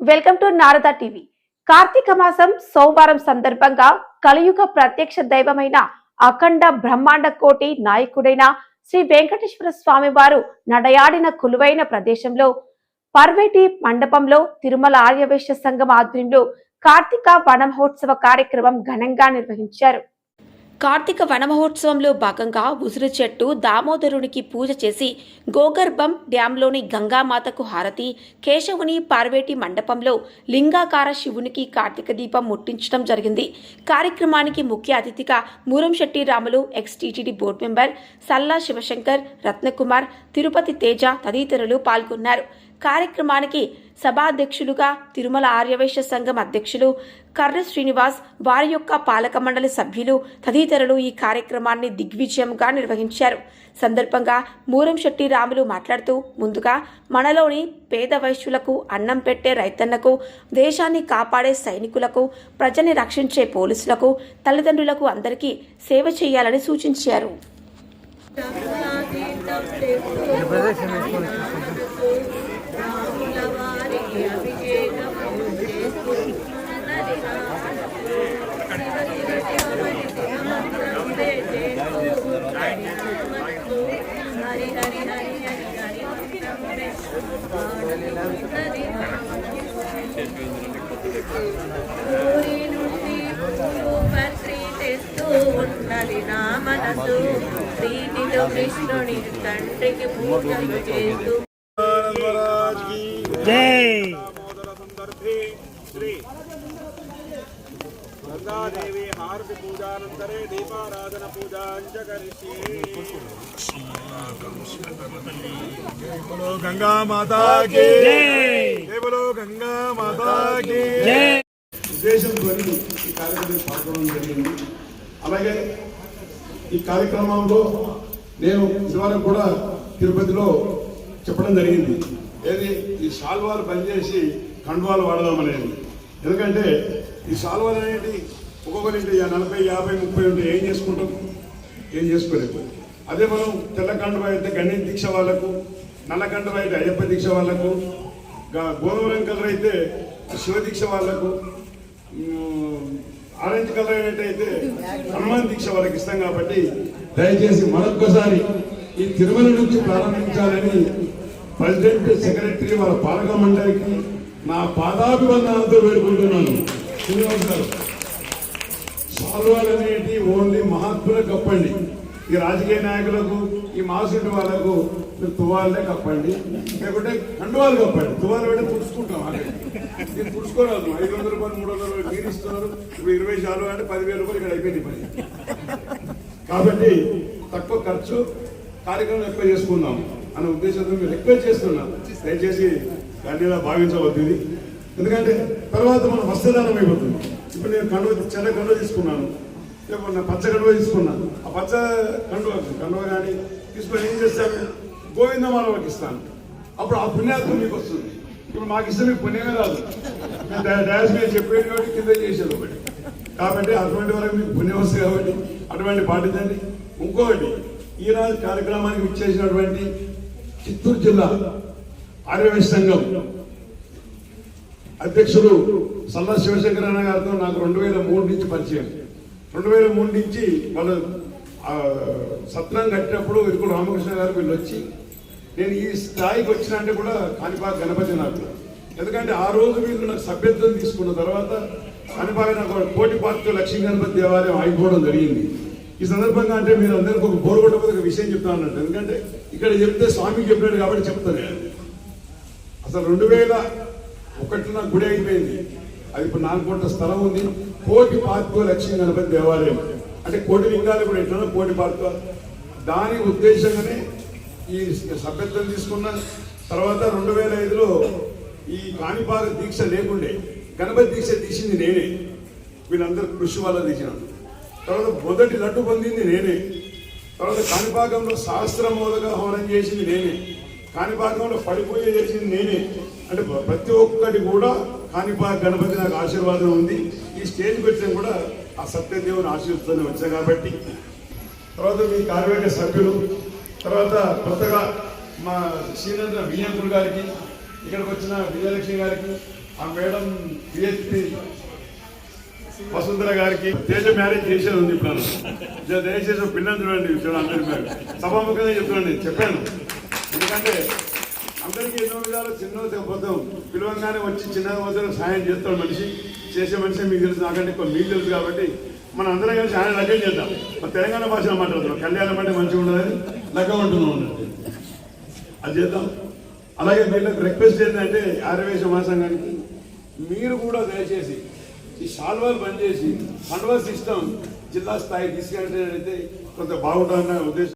Welcome to Narada TV. Karthika మాసం సోమవారం సందర్భంగా కలియుగ ప్రత్యక్ష దైవమైన అఖండ బ్రహ్మాండ కోటి నాయకుడైన శ్రీ వెంకటేశ్వర స్వామి వారు నడయాడిన కొలువైన ప్రదేశంలో పర్వేటి మండపంలో తిరుమల ఆర్యవేశ్య సంఘం ఆధ్వర్యంలో కార్తీక వన మహోత్సవ కార్యక్రమం ఘనంగా నిర్వహించారు. కార్తీక వనమహోత్సవంలో భాగంగా ఉసిరి చెట్టు దామోదరునికి పూజ చేసి గోగర్భం డ్యాంలోని గంగామాతకు హారతి కేశవుని పార్వేటి మండపంలో లింగాకార శివునికి కార్తీక దీపం ముట్టించడం జరిగింది. కార్యక్రమానికి ముఖ్య అతిథిగా Muramshetti Ramulu ex TTD board member Salla Shivashankar Ratnakumar Tirupati Teja తదితరులు పాల్గొన్నారు. కార్యక్రమానికి సభాధ్యక్షులుగా తిరుమల ఆర్యవైశ్య సంఘం అధ్యక్షులు కర్ర శ్రీనివాస్ వారి యొక్క పాలక మండలి సభ్యులు తదితరులు ఈ కార్యక్రమాన్ని దిగ్విజయంగా నిర్వహించారు. సందర్భంగా మూరంశెట్టి రాములు మాట్లాడుతూ ముందుగా మనలోని పేద వైశ్యులకు అన్నం పెట్టే రైతన్నకు దేశాన్ని కాపాడే సైనికులకు ప్రజని రక్షించే పోలీసులకు తల్లిదండ్రులకు అందరికీ సేవ చేయాలని సూచించారు. ఊరి తెస్తూ ఉన్నది నా మనసు ప్రీతిలో కృష్ణుని పూజలు చేస్తూ दामोदर संदर्भे श्री गंगा देवी हारति पूजानन्तरे दीपाराधन पूजाञ्च करिष्ये जय बोलो गंगा माता की जय जय बोलो गंगा माता की जय ఉద్దేశంతో ఈ కార్యక్రమం పాల్గొనడం జరిగింది అలాగే ఈ కార్యక్రమంలో నేను ఇదివరకు కూడా తిరుపతిలో చెప్పడం జరిగింది ఏది ఈ శాల్వాలు పనిచేసి కండువాలు వాడదామనేది ఎందుకంటే ఈ సాల్వర్ అనేది ఒక్కొక్కరింటి నలభై యాభై ముప్పై ఉంటే ఏం చేసుకుంటాం? ఏం చేసుకోలేదు అదే మనం తెల్లకండవ అయితే గణేష్ దీక్ష వాళ్ళకు నల్ల అయితే అయ్యప్ప దీక్ష వాళ్ళకు గోధుమరం కలర్ అయితే శివ దీక్ష వాళ్ళకు ఆరెంజ్ కలర్ అయినట్టయితే హనుమాన్ దీక్ష వాళ్ళకి ఇస్తాం కాబట్టి దయచేసి మరొక్కసారి ఈ తిరుమల నుంచి ప్రారంభించాలని ప్రెసిడెంట్ సెక్రటరీ వాళ్ళ పాలక మండలికి నా పాదాభివందనాలతో వేడుకుంటున్నాను. శ్రీనివాస్ సాల్వాలు అనేటి ఓన్లీ మహాత్ములకు కప్పండి. ఈ రాజకీయ నాయకులకు ఈ మాసుడి వాళ్ళకు మీరు తువాలే కప్పండి. లేకుంటే కండువాలు కప్పండి. తువాలు పెట్టి పుడుచుకుంటాం అక్కడ ఇది పుడుచుకోరాదు ఐదు వందల రూపాయలు మూడు వందల రూపాయలు మీరు ఇస్తున్నారు. ఇప్పుడు ఇరవై చాలు అంటే పదివేల రూపాయలు ఇక్కడ అయిపోయింది పని కాబట్టి తక్కువ ఖర్చు కార్యక్రమం ఎక్కువ చేసుకుందాం అనే ఉద్దేశంతో మీరు రిక్వెస్ట్ చేస్తున్నాం దయచేసి దాన్ని భావించవద్దు ఇది. ఎందుకంటే తర్వాత మనం వస్త్రదానం అయిపోతుంది. ఇప్పుడు నేను కండువ చిన్న కండువ తీసుకున్నాను. లేకపోతే నా పచ్చ కండువ తీసుకున్నాను. ఆ పచ్చ కండువ కండువ కానీ తీసుకొని ఏం చేస్తాను? గోవిందమాలకి ఇస్తాను. అప్పుడు ఆ పుణ్యాత్మ మీకు వస్తుంది. ఇప్పుడు మాకు ఇస్తే మీకు పుణ్యమే రాదు డాన్స్ మీద చెప్పేది కాబట్టి కింద చేసేది ఒకటి. కాబట్టి అటువంటి వరకు మీకు పుణ్యం వస్తుంది కాబట్టి అటువంటి పాటించండి. ఇంకొకటి ఈనాడు కార్యక్రమానికి ఇచ్చేసినటువంటి చిత్తూరు జిల్లా ఆర్యవేశ సంఘం అధ్యక్షుడు సల్లా శివశంకరన్న గారితో నాకు రెండు వేల మూడు నుంచి పరిచయం. రెండు వేల మూడు నుంచి వాళ్ళు సత్రం కట్టినప్పుడు ఇరుకుడు రామకృష్ణ గారు వీళ్ళు వచ్చి నేను ఈ స్థాయికి వచ్చిన అంటే కూడా కాణిపాక గణపతి నాకు. ఎందుకంటే ఆ రోజు వీళ్ళు నాకు సభ్యత్వం తీసుకున్న తర్వాత కాణిపాక నాకు కోటి పార్టీ లక్ష్మీ గణపతి దేవాలయం ఆగిపోవడం జరిగింది. ఈ సందర్భంగా అంటే మీరు అందరికీ ఒక బోరుగొట్టకపోతే ఒక విషయం చెప్తా అన్నట్టు ఎందుకంటే ఇక్కడ చెప్తే స్వామికి చెప్పాడు కాబట్టి చెప్తాను. అసలు రెండు వేల ఒకటిన గుడి అయిపోయింది. అది ఇప్పుడు నాలుగు కోట్ల స్థలం ఉంది. కోటి పార్కో లక్ష్మీ గణపతి దేవాలయం. అంటే కోటి లింగాలు కూడా ఎట్లా కోటి పార్కో దాని ఉద్దేశంగానే ఈ సభ్యత్వం తీసుకున్న తర్వాత రెండు వేల ఐదులో ఈ కాణిపాక దీక్ష లేకుండే గణపతి దీక్ష తీసింది నేనే. వీళ్ళందరూ కృషి వల్ల తీసినాను తర్వాత మొదటి లడ్డు పొందింది నేనే. తర్వాత కాణిపాకంలో సహస్రమోదక హోనం చేసింది నేనే. కాణిపాకంలో పడిపోయే చేసింది నేనే. అంటే ప్రతి ఒక్కటి కూడా కానిపా గణపతి నాకు ఆశీర్వాదం ఉంది. ఈ స్టేజ్కి వచ్చినా కూడా ఆ సత్యదేవుని ఆశీర్వదిస్తూనే వచ్చాను కాబట్టి. తర్వాత మీ కార్యవర్గ సభ్యులు తర్వాత కొత్తగా మా శ్రీనంద్ర విజయంకుల్ గారికి ఇక్కడికి వచ్చిన విజయలక్ష్మి గారికి ఆ మేడం పిహెచ్పి వసుంధర గారికి. తేజ మ్యారేజ్ చేసేది ఉంది ఇప్పుడు దయచేసి పిల్లలు పిల్లని చూడండి చూడండి అందరి పేరు. సభాముఖంగా చెప్తున్నాండి చెప్పాను. ఎందుకంటే అందరికీ ఎన్నో విధాలు చిన్న పోతాం పిలవంగానే వచ్చి చిన్నగా పోతే సాయం చేస్తాడు మనిషి. చేసే మనిషి మీకు తెలుసు నాకంటే కొన్ని మీకు తెలుసు కాబట్టి మనం అందరం కలిసి ఆయన లగ్గం చేద్దాం. మన తెలంగాణ భాషలో మాట్లాడుతున్నాం కళ్యాణం అంటే మంచిగా ఉండదని లగ్గం అంటున్నాం అది చేద్దాం. అలాగే వీళ్ళకి రిక్వెస్ట్ ఏంటంటే ఆరవేశ మహాసంఘానికి మీరు కూడా దయచేసి ఈ సాల్వాలు బంద్ చేసి ఫండ్వర్ సిస్టమ్ జిల్లా స్థాయి తీసుకెళ్ళినట్లయితే కొంత బాగుంటుందన్న ఉద్దేశం.